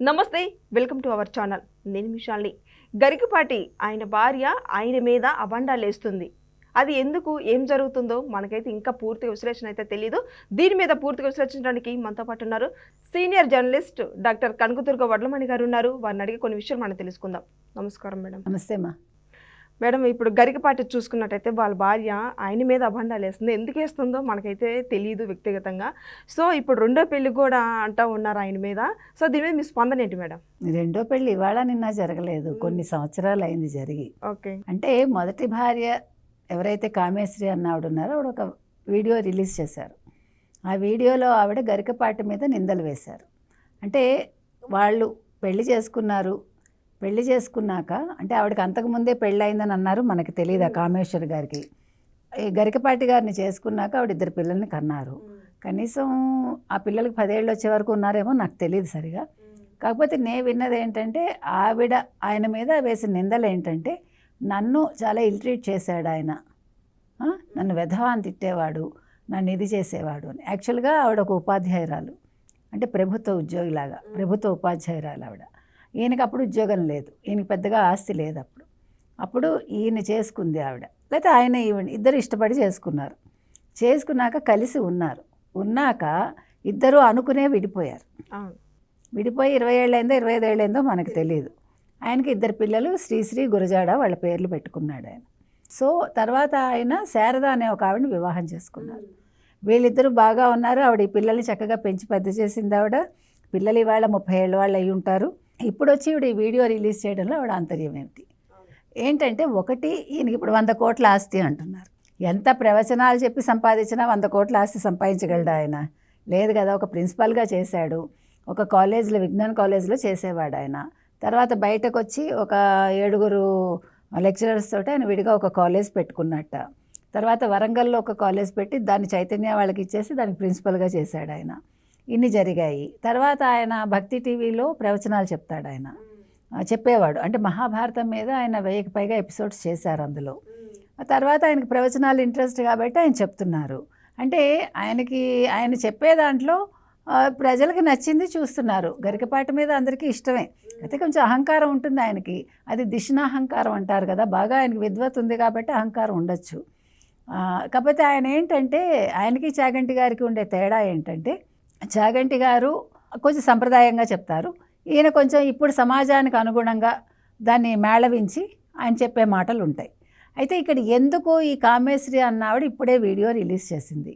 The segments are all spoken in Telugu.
నమస్తే వెల్కమ్ టు అవర్ ఛానల్. నేను మిషాల్ని గరికపాటి ఆయన భార్య ఆయన మీద అబండాలేస్తుంది. అది ఎందుకు ఏం జరుగుతుందో మనకైతే ఇంకా పూర్తిగా విశ్లేషణ అయితే తెలియదు దీని మీద పూర్తిగా విశ్లేషించడానికి మనతో పాటు ఉన్నారు senior journalist doctor Kanakadurga Vadlamani గారు ఉన్నారు. వారిని అడిగి కొన్ని విషయాలు మనం తెలుసుకుందాం. నమస్కారం మేడం. నమస్తే మా మేడం ఇప్పుడు గరికపాటి చూసుకున్నట్టయితే వాళ్ళ భార్య ఆయన మీద అభండాలు వేస్తుంది. ఎందుకు వేస్తుందో మనకైతే తెలియదు వ్యక్తిగతంగా. సో ఇప్పుడు రెండో పెళ్ళి కూడా అంటా ఉన్నారు ఆయన మీద. సో దీని మీద మీ స్పందన ఏంటి మేడం? రెండో పెళ్ళి ఇవాళ నిన్న జరగలేదు. కొన్ని సంవత్సరాలు అయింది జరిగి. ఓకే. అంటే మొదటి భార్య ఎవరైతే కామేశ్వరి అన్న ఆవిడ ఉన్నారో ఆవిడ ఒక వీడియో రిలీజ్ చేశారు. ఆ వీడియోలో ఆవిడ గరికపాటి మీద నిందలు వేశారు. అంటే వాళ్ళు పెళ్ళి చేసుకున్నారు పెళ్ళి చేసుకున్నాక అంటే ఆవిడకి అంతకుముందే పెళ్ళి అయిందని అన్నారు మనకి తెలియదు ఆ కామేశ్వరి గారికి. ఈ గరికపాటి గారిని చేసుకున్నాక ఆవిడ ఇద్దరు పిల్లల్ని కన్నారు. కనీసం ఆ పిల్లలకి పదేళ్ళు వచ్చే వరకు ఉన్నారేమో నాకు తెలియదు సరిగా. కాకపోతే నే విన్నది ఏంటంటే ఆవిడ ఆయన మీద వేసిన నిందలు ఏంటంటే నన్ను చాలా ఇల్ట్రీట్ చేశాడు ఆయన. నన్ను వెధవాన్ తిట్టేవాడు నన్ను ఇది చేసేవాడు అని. యాక్చువల్గా ఆవిడ ఒక ఉపాధ్యాయురాలు. అంటే ప్రభుత్వ ఉద్యోగిలాగా ప్రభుత్వ ఉపాధ్యాయురాలు ఆవిడ. ఈయనకి అప్పుడు ఉద్యోగం లేదు. ఈయనకి పెద్దగా ఆస్తి లేదు అప్పుడు. అప్పుడు ఈయన చేసుకుంది ఆవిడ. లేకపోతే ఆయన ఈవిడ ఇద్దరు ఇష్టపడి చేసుకున్నారు. చేసుకున్నాక కలిసి ఉన్నారు. ఉన్నాక ఇద్దరు అనుకునే విడిపోయారు. విడిపోయి ఇరవై ఏళ్ళైందో ఇరవై ఐదు ఏళ్ళైందో మనకు తెలియదు ఆయనకి ఇద్దరు పిల్లలు శ్రీశ్రీ గురజాడ వాళ్ళ పేర్లు పెట్టుకున్నాడు ఆయన. సో తర్వాత ఆయన శారద అనే ఒక ఆవిడని వివాహం చేసుకున్నారు. వీళ్ళిద్దరూ బాగా ఉన్నారు. ఆవిడ ఈ పిల్లల్ని చక్కగా పెంచి పెద్ద చేసింది ఆవిడ. పిల్లలు ఇవాళ ముప్పై ఏళ్ళ వాళ్ళు అయి ఉంటారు. ఇప్పుడు వచ్చి ఇప్పుడు ఈ వీడియో రిలీజ్ చేయడంలో ఆవిడ ఆంతర్యం ఏమిటి ఏంటంటే ఒకటి ఈయనకి ఇప్పుడు వంద కోట్ల ఆస్తి అంటున్నారు. ఎంత ప్రవచనాలు చెప్పి సంపాదించినా వంద కోట్ల ఆస్తి సంపాదించగలడు ఆయన? లేదు కదా ఒక ప్రిన్సిపల్గా చేశాడు ఒక కాలేజీలో విజ్ఞాన్ కాలేజీలో చేసేవాడు ఆయన. తర్వాత బయటకు వచ్చి ఒక ఏడుగురు లెక్చరర్స్ తోటి ఆయన విడిగా ఒక కాలేజ్ పెట్టుకున్నట్ట. తర్వాత వరంగల్లో ఒక కాలేజ్ పెట్టి దాన్ని చైతన్య వాళ్ళకి ఇచ్చేసి దానికి ప్రిన్సిపల్గా చేశాడు ఆయన. ఇన్ని జరిగాయి. తర్వాత ఆయన భక్తి టీవీలో ప్రవచనాలు చెప్తాడు ఆయన. చెప్పేవాడు. అంటే మహాభారతం మీద ఆయన వెయ్యికి పైగా ఎపిసోడ్స్ చేశారు అందులో. ఆ తర్వాత ఆయనకి ప్రవచనాలు ఇంట్రెస్ట్ కాబట్టి ఆయన చెప్తున్నారు. అంటే ఆయనకి ఆయన చెప్పే దాంట్లో ప్రజలకు ప్రజలకి నచ్చింది చూస్తున్నారు. గరికపాటి మీద అందరికీ ఇష్టమే. అయితే కొంచెం అహంకారం ఉంటుంది ఆయనకి. అది దిశనాహంకారం అంటారు కదా. బాగా ఆయనకి విద్వత్ ఉంది కాబట్టి అహంకారం ఉండొచ్చు. కాకపోతే ఆయన ఏంటంటే ఆయనకి చాగంటి గారికి ఉండే తేడా ఏంటంటే చాగంటి గారు కొంచెం సంప్రదాయంగా చెప్తారు. ఈయన కొంచెం ఇప్పుడు సమాజానికి అనుగుణంగా దాన్ని మేళవించి ఆయన చెప్పే మాటలు ఉంటాయి అయితే ఇక్కడ ఎందుకు ఈ కామేశ్వరి అన్నావిడ ఇప్పుడే వీడియో రిలీజ్ చేసింది.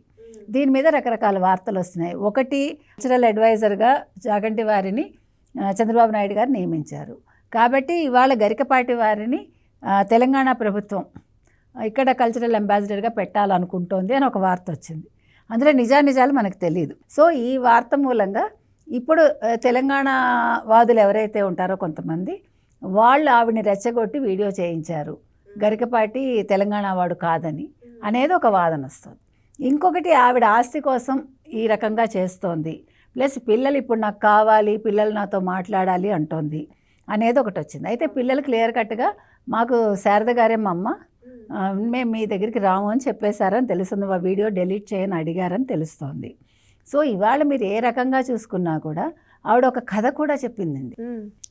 దీని మీద రకరకాల వార్తలు వస్తున్నాయి. ఒకటి కల్చరల్ అడ్వైజర్గా జాగంటి వారిని చంద్రబాబు నాయుడు గారు నియమించారు. కాబట్టి ఇవాళ గరికపాటి వారిని తెలంగాణ ప్రభుత్వం ఇక్కడ కల్చరల్ అంబాసిడర్గా పెట్టాలనుకుంటోంది అని ఒక వార్త వచ్చింది. అందులో నిజానిజాలు మనకు తెలియదు సో ఈ వార్త మూలంగా ఇప్పుడు తెలంగాణ వాదులు ఎవరైతే ఉంటారో కొంతమంది వాళ్ళు ఆవిడని రెచ్చగొట్టి వీడియో చేయించారు. గరికపాటి తెలంగాణ వాడు కాదని అనేది ఒక వాదన వస్తుంది. ఇంకొకటి ఆవిడ ఆస్తి కోసం ఈ రకంగా చేస్తోంది. ప్లస్ పిల్లలు ఇప్పుడు నాకు కావాలి పిల్లలు నాతో మాట్లాడాలి అంటోంది అనేది ఒకటి వచ్చింది. అయితే పిల్లలు క్లియర్ కట్గా మాకు శారద గారే మా అమ్మ మేము మీ దగ్గరికి రాము అని చెప్పేశారని తెలుస్తుంది. ఆ వీడియో డెలీట్ చేయని అడిగారని తెలుస్తోంది. సో ఇవాళ మీరు ఏ రకంగా చూసుకున్నా కూడా ఆవిడ ఒక కథ కూడా చెప్పిందండి.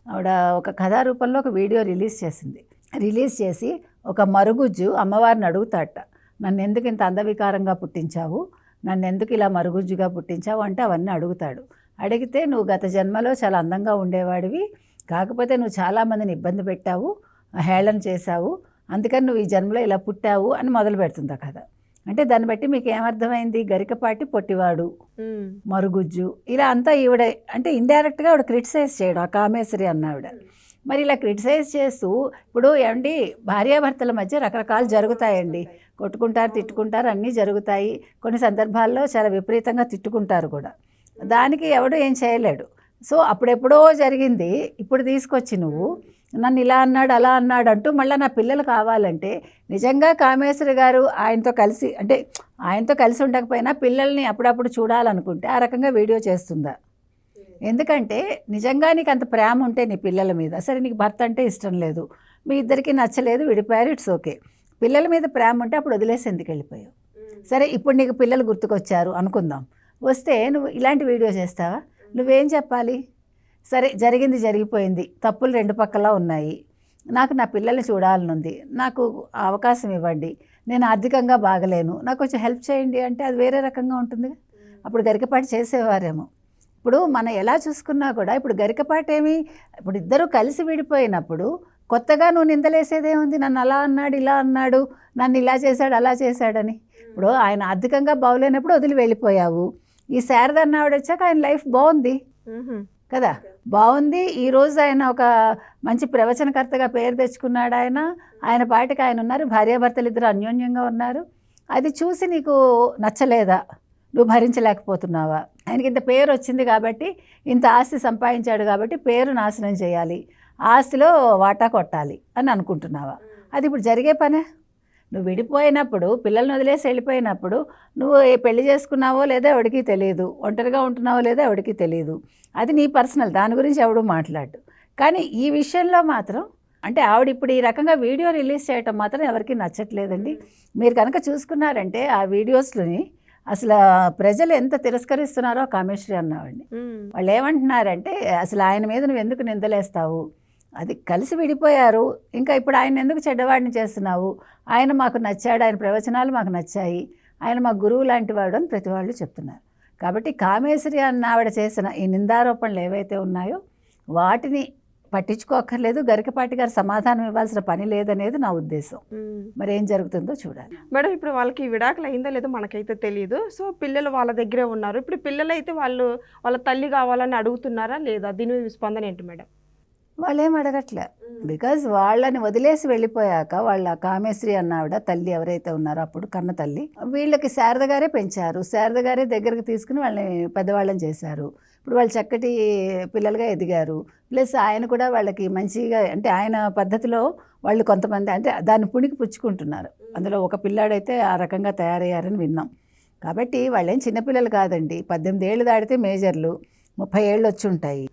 ఆవిడ ఒక కథా రూపంలో ఒక వీడియో రిలీజ్ చేసింది. రిలీజ్ చేసి ఒక మరుగుజ్జు అమ్మవారిని అడుగుతాట నన్ను ఎందుకు ఇంత అందవికారంగా పుట్టించావు? నన్ను ఎందుకు ఇలా మరుగుజ్జుగా పుట్టించావు? అంటే అవన్నీ అడుగుతాడు. అడిగితే నువ్వు గత జన్మలో చాలా అందంగా ఉండేవాడివి కాకపోతే నువ్వు చాలామందిని ఇబ్బంది పెట్టావు హేళన చేశావు అందుకని నువ్వు ఈ జన్మలో ఇలా పుట్టావు అని మొదలు పెడుతుంది ఆ కథ. అంటే దాన్ని బట్టి మీకు ఏమర్థమైంది? గరికపాటి పొట్టివాడు. మరుగుజ్జు ఇలా అంతా ఈవిడ అంటే ఇండైరెక్ట్గా ఆవిడ క్రిటిసైజ్ చేయడం ఆ కామేశ్వరి అన్న ఆవిడ. మరి ఇలా క్రిటిసైజ్ చేస్తూ ఇప్పుడు ఏమండి? భార్యాభర్తల మధ్య రకరకాలు జరుగుతాయండి. కొట్టుకుంటారు తిట్టుకుంటారు అన్నీ జరుగుతాయి. కొన్ని సందర్భాల్లో చాలా విపరీతంగా తిట్టుకుంటారు కూడా. దానికి ఎవడు ఏం చేయలేడు. సో అప్పుడెప్పుడో జరిగింది. ఇప్పుడు తీసుకొచ్చి నువ్వు నన్ను ఇలా అన్నాడు అలా అన్నాడు అంటూ మళ్ళీ నా పిల్లలు కావాలంటే నిజంగా కామేశ్వరి గారు ఆయనతో కలిసి అంటే ఆయనతో కలిసి ఉండకపోయినా పిల్లల్ని అప్పుడప్పుడు చూడాలనుకుంటే ఆ రకంగా వీడియో చేస్తుందా? ఎందుకంటే నిజంగా నీకు అంత ప్రేమ ఉంటే నీ పిల్లల మీద. సరే నీకు భర్త అంటే ఇష్టం లేదు. మీ ఇద్దరికి నచ్చలేదు విడిపోయారు ఇట్స్ ఓకే. పిల్లల మీద ప్రేమ ఉంటే అప్పుడు వదిలేసి ఎందుకు వెళ్ళిపోయావు? సరే ఇప్పుడు నీకు పిల్లలు గుర్తుకొచ్చారు అనుకుందాం. వస్తే నువ్వు ఇలాంటి వీడియో చేస్తావా? నువ్వేం చెప్పాలి? సరే జరిగింది జరిగిపోయింది. తప్పులు రెండు పక్కలా ఉన్నాయి. నాకు నా పిల్లల్ని చూడాలనుంది. నాకు అవకాశం ఇవ్వండి. నేను ఆర్థికంగా బాగలేను. నాకు కొంచెం హెల్ప్ చేయండి అంటే అది వేరే రకంగా ఉంటుంది. అప్పుడు గరికపాటి చేసేవారేమో. ఇప్పుడు మనం ఎలా చూసుకున్నా కూడా ఇప్పుడు గరికపాటి ఏమి? ఇప్పుడు ఇద్దరు కలిసి విడిపోయినప్పుడు కొత్తగా నువ్వు నిందలేసేదేముంది నన్ను అలా అన్నాడు ఇలా అన్నాడు. నన్ను ఇలా చేశాడు అలా చేశాడని. ఇప్పుడు ఆయన ఆర్థికంగా బాగులేనప్పుడు వదిలి వెళ్ళిపోయావు. ఈ శారద అన్నావిడ వచ్చాక ఆయన లైఫ్ బాగుంది. కదా? బాగుంది. ఈరోజు ఆయన ఒక మంచి ప్రవచనకర్తగా పేరు తెచ్చుకున్నాడు ఆయన. ఆయన పాటికి ఆయన ఉన్నారు. భార్యాభర్తలు ఇద్దరు అన్యోన్యంగా ఉన్నారు. అది చూసి నీకు నచ్చలేదా? నువ్వు భరించలేకపోతున్నావా? ఆయనకి ఇంత పేరు వచ్చింది కాబట్టి ఇంత ఆస్తి సంపాదించాడు కాబట్టి పేరు నాశనం చేయాలి. ఆస్తిలో వాటా కొట్టాలి అని అనుకుంటున్నావా? అది ఇప్పుడు జరిగే పనే? నువ్వు విడిపోయినప్పుడు పిల్లల్ని వదిలేసి వెళ్ళిపోయినప్పుడు నువ్వు ఏ పెళ్ళి చేసుకున్నావో లేదో ఎవడికి తెలియదు ఒంటరిగా ఉంటున్నావో లేదో ఎవడికి తెలియదు అది నీ పర్సనల్ దాని గురించి ఎవడు మాట్లాడు. కానీ ఈ విషయంలో మాత్రం అంటే ఆవిడ ఇప్పుడు ఈ రకంగా వీడియో రిలీజ్ చేయటం మాత్రం ఎవరికి నచ్చట్లేదండి. మీరు కనుక చూసుకున్నారంటే ఆ వీడియోస్లోని అసలు ప్రజలు ఎంత తిరస్కరిస్తున్నారో కామేశ్వరి అన్నవాడిని. వాళ్ళు ఏమంటున్నారంటే అసలు ఆయన మీద నువ్వు ఎందుకు నిందలేస్తావు? అది కలిసి విడిపోయారు. ఇంకా ఇప్పుడు ఆయన ఎందుకు చెడ్డవాడిని చేస్తున్నావు? ఆయన మాకు నచ్చాడు ఆయన ప్రవచనాలు మాకు నచ్చాయి. ఆయన మా గురువు లాంటి వాడు అని ప్రతి వాళ్ళు చెప్తున్నారు. కాబట్టి కామేశ్వరి అన్న ఆవిడ చేసిన ఈ నిందారోపణలు ఏవైతే ఉన్నాయో వాటిని పట్టించుకోక్కర్లేదు. గరికపాటి గారు సమాధానం ఇవ్వాల్సిన పని లేదనేది నా ఉద్దేశం. మరి ఏం జరుగుతుందో చూడాలి. మేడం ఇప్పుడు వాళ్ళకి విడాకులు అయిందో లేదో మనకైతే తెలియదు సో పిల్లలు వాళ్ళ దగ్గరే ఉన్నారు. ఇప్పుడు పిల్లలు అయితే వాళ్ళు వాళ్ళ తల్లి కావాలని అడుగుతున్నారా లేదా? దీని స్పందన ఏంటి మేడం? వాళ్ళు ఏం అడగట్లే బికాజ్ వాళ్ళని వదిలేసి వెళ్ళిపోయాక వాళ్ళ కామేశ్వరి అన్న ఆవిడ తల్లి ఎవరైతే ఉన్నారో అప్పుడు కన్న తల్లి వీళ్ళకి శారద గారే పెంచారు. శారద గారే దగ్గరికి తీసుకుని వాళ్ళని పెద్దవాళ్ళని చేశారు. ఇప్పుడు వాళ్ళు చక్కటి పిల్లలుగా ఎదిగారు. ప్లస్ ఆయన కూడా వాళ్ళకి మంచిగా అంటే ఆయన పద్ధతిలో వాళ్ళు కొంతమంది అంటే దాన్ని పుణికి పుచ్చుకుంటున్నారు. అందులో ఒక పిల్లాడైతే ఆ రకంగా తయారయ్యారని విన్నాం. కాబట్టి వాళ్ళేం చిన్నపిల్లలు కాదండి. పద్దెనిమిది ఏళ్ళు దాటితే మేజర్లు. ముప్పై ఏళ్ళు వచ్చి ఉంటాయి.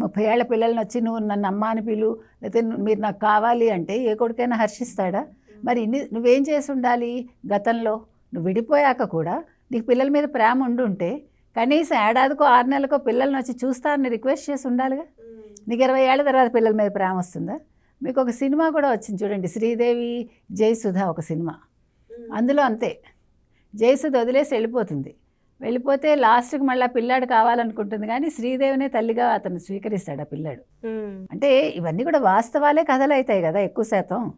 ముప్పై ఏళ్ళ పిల్లల్ని వచ్చి నువ్వు నన్ను అమ్మ అని పిలు లేకపోతే మీరు నాకు కావాలి అంటే ఏ కొడుకైనా హర్షిస్తాడా? మరి ఇన్ని నువ్వేం చేసి ఉండాలి గతంలో? నువ్వు విడిపోయాక కూడా నీకు పిల్లల మీద ప్రేమ ఉండి ఉంటే కనీసం ఏడాదికో ఆరు నెలలకో పిల్లల్ని వచ్చి చూస్తానని రిక్వెస్ట్ చేసి ఉండాలిగా? నీకు ఇరవై ఏళ్ళ తర్వాత పిల్లల మీద ప్రేమ వస్తుందా? మీకు ఒక సినిమా కూడా వచ్చింది చూడండి శ్రీదేవి జయసుధ ఒక సినిమా. అందులో అంతే. జయసుధ వదిలేసి వెళ్ళిపోతుంది. వెళ్ళిపోతే లాస్ట్కి మళ్ళీ పిల్లాడు కావాలనుకుంటుంది కానీ శ్రీదేవినే తల్లిగా అతను స్వీకరిస్తాడు ఆ పిల్లాడు. అంటే ఇవన్నీ కూడా వాస్తవాలే కథలు అవుతాయి కదా ఎక్కువ శాతం.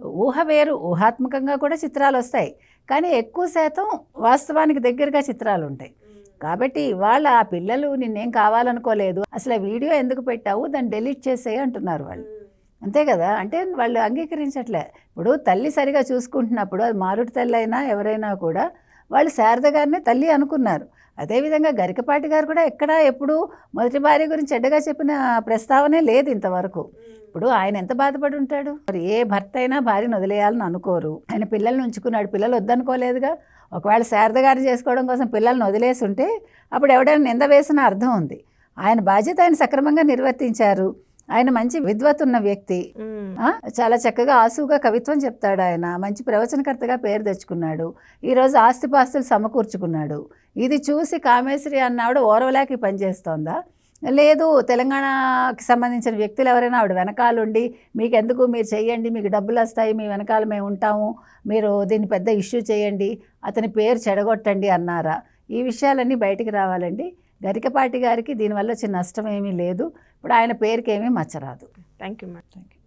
ఊహ వేరు ఊహాత్మకంగా కూడా చిత్రాలు వస్తాయి. కానీ ఎక్కువ శాతం వాస్తవానికి దగ్గరగా చిత్రాలు ఉంటాయి. కాబట్టి ఇవాళ ఆ పిల్లలు నిన్నేం కావాలనుకోలేదు అసలు ఆ వీడియో ఎందుకు పెట్టావు దాన్ని డెలీట్ చేసేయి అంటున్నారు వాళ్ళు. అంతే కదా? అంటే వాళ్ళు అంగీకరించట్లే. ఇప్పుడు తల్లి సరిగా చూసుకుంటున్నప్పుడు అది మారుటి తల్లి అయినా ఎవరైనా కూడా వాళ్ళు శారద గారినే తల్లి అనుకున్నారు. అదేవిధంగా గరికపాటి గారు కూడా ఎక్కడా ఎప్పుడు మొదటి భార్య గురించి చెడ్డగా చెప్పిన ప్రస్తావనే లేదు ఇంతవరకు. ఇప్పుడు ఆయన ఎంత బాధపడి ఉంటాడు? మరి ఏ భర్త అయినా భార్యను వదిలేయాలని అనుకోరు. ఆయన పిల్లల్ని ఉంచుకున్నాడు. పిల్లలు వద్దనుకోలేదుగా. ఒకవేళ శారద గారు చేసుకోవడం కోసం పిల్లల్ని వదిలేసి ఉంటే అప్పుడు ఎవడైనా నింద వేసిన అర్థం ఉంది. ఆయన బాధ్యత ఆయన సక్రమంగా నిర్వర్తించారు. ఆయన మంచి విద్వత్ ఉన్న వ్యక్తి చాలా చక్కగా ఆసుగా కవిత్వం చెప్తాడు ఆయన. మంచి ప్రవచనకర్తగా పేరు తెచ్చుకున్నాడు. ఈరోజు ఆస్తిపాస్తులు సమకూర్చుకున్నాడు. ఇది చూసి కామేశ్వరి అన్నావిడ ఓరవలేక ఈ పని చేస్తోందా? లేదు తెలంగాణకి సంబంధించిన వ్యక్తులు ఎవరైనా ఆవిడ వెనకాలండి మీకు ఎందుకు మీరు చెయ్యండి మీకు డబ్బులు వస్తాయి మీ వెనకాల మేము ఉంటాము మీరు దీన్ని పెద్ద ఇష్యూ చేయండి అతని పేరు చెడగొట్టండి అన్నారా? ఈ విషయాలన్నీ బయటికి రావాలండి. గరికపాటి గారికి దీనివల్ల వచ్చిన నష్టం ఏమీ లేదు. ఇప్పుడు ఆయన పేరుకి ఏమీ మచ్చరాదు. Thank you madam thank you